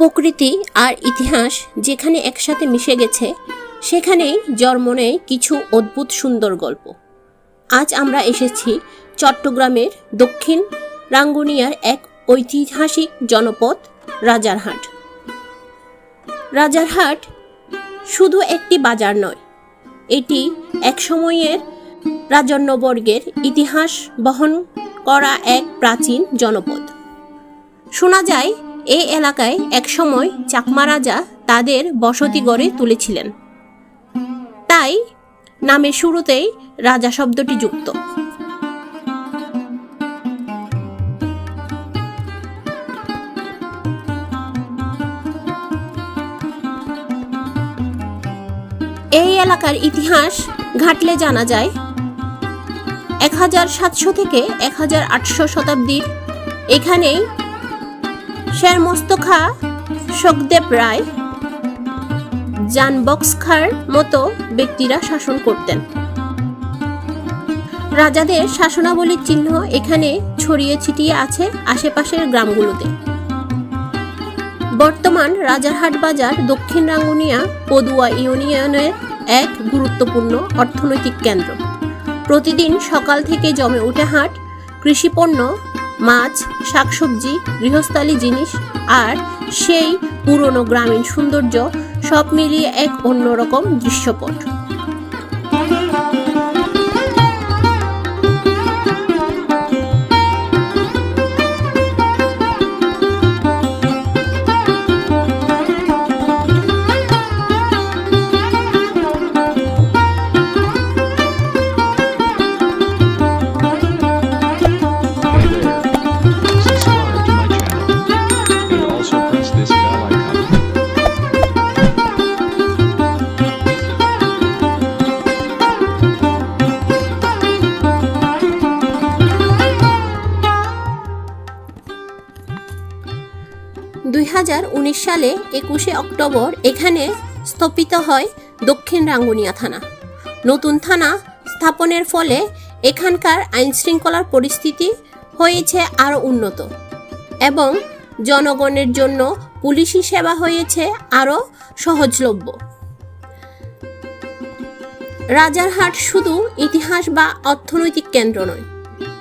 প্রকৃতি আর ইতিহাস যেখানে একসাথে মিশে গেছে, সেখানেই জন্ম নেয় কিছু অদ্ভুত সুন্দর গল্প। আজ আমরা এসেছি চট্টগ্রামের দক্ষিণ রাঙ্গুনিয়ার এক ঐতিহাসিক জনপদ রাজারহাট। রাজারহাট শুধু একটি বাজার নয়, এটি এক সময়ের রাজন্যবর্গের ইতিহাস বহন করা এক প্রাচীন জনপদ। শোনা যায় এই এলাকায় একসময় চাকমা রাজা তাদের বসতি গড়ে তুলেছিলেন। তাই নামের শুরুতেই রাজা শব্দটি যুক্ত। এই এলাকার ইতিহাস ঘাটলে জানা যায়, এক হাজার সাতশো থেকে এক হাজার আটশো শতাব্দীর এখানেই শের মোস্তখা শোকদেব রায় জানবক্স খার মতো ব্যক্তিরা শাসন করতেন। রাজাদের শাসনাবলীর চিহ্ন এখানে ছড়িয়ে ছিটিয়ে আছে আশেপাশের গ্রামগুলোতে। বর্তমান রাজারহাট বাজার দক্ষিণ রাঙ্গুনিয়া পদুয়া ইউনিয়নের এক গুরুত্বপূর্ণ অর্থনৈতিক কেন্দ্র। প্রতিদিন সকাল থেকে জমে উঠে হাট কৃষিপণ্য মাছ শাকসবজি গৃহস্থালী জিনিস আর সেই পুরনো গ্রামীণ সৌন্দর্য সব মিলিয়ে এক অন্যরকম দৃশ্যপট। দুই হাজার উনিশ সালে একুশে অক্টোবর এখানে স্থাপিত হয় দক্ষিণ রাঙ্গুনিয়া থানা। নতুন থানা স্থাপনের ফলে এখানকার আইনশৃঙ্খলার পরিস্থিতি হয়েছে আরও উন্নত এবং জনগণের জন্য পুলিশি সেবা হয়েছে আরও সহজলভ্য। রাজারহাট শুধু ইতিহাস বা অর্থনৈতিক কেন্দ্র নয়,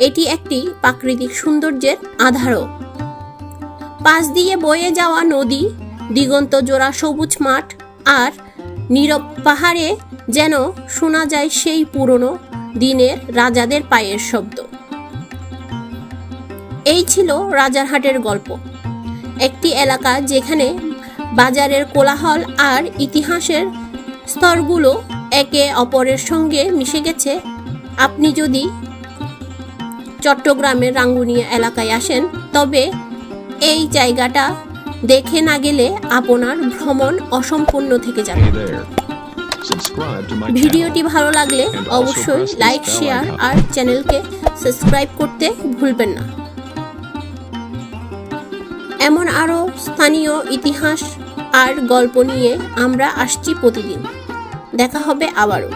এটি একটি প্রাকৃতিক সৌন্দর্যের আধারও। পাশ দিয়ে বয়ে যাওয়া নদী, দিগন্ত জোড়া সবুজ মাঠ আর নীরব পাহাড়ে যেন শোনা যায় সেই পুরনো দিনের রাজাদের পায়ের শব্দ। এই ছিল রাজারহাটের গল্প। একটি এলাকা যেখানে বাজারের কোলাহল আর ইতিহাসের স্তরগুলো একে অপরের সঙ্গে মিশে গেছে। আপনি যদি চট্টগ্রামের রাঙ্গুনিয়া এলাকায় আসেন, তবে এই জায়গাটা দেখে না গেলে আপনার ভ্রমণ অসম্পূর্ণ থেকে যাবে. ভিডিওটি ভালো লাগলে অবশ্যই লাইক শেয়ার আর চ্যানেলকে সাবস্ক্রাইব করতে ভুলবেন না। এমন আরও স্থানীয় ইতিহাস আর গল্প নিয়ে আমরা আসছি প্রতিদিন। দেখা হবে আবারও।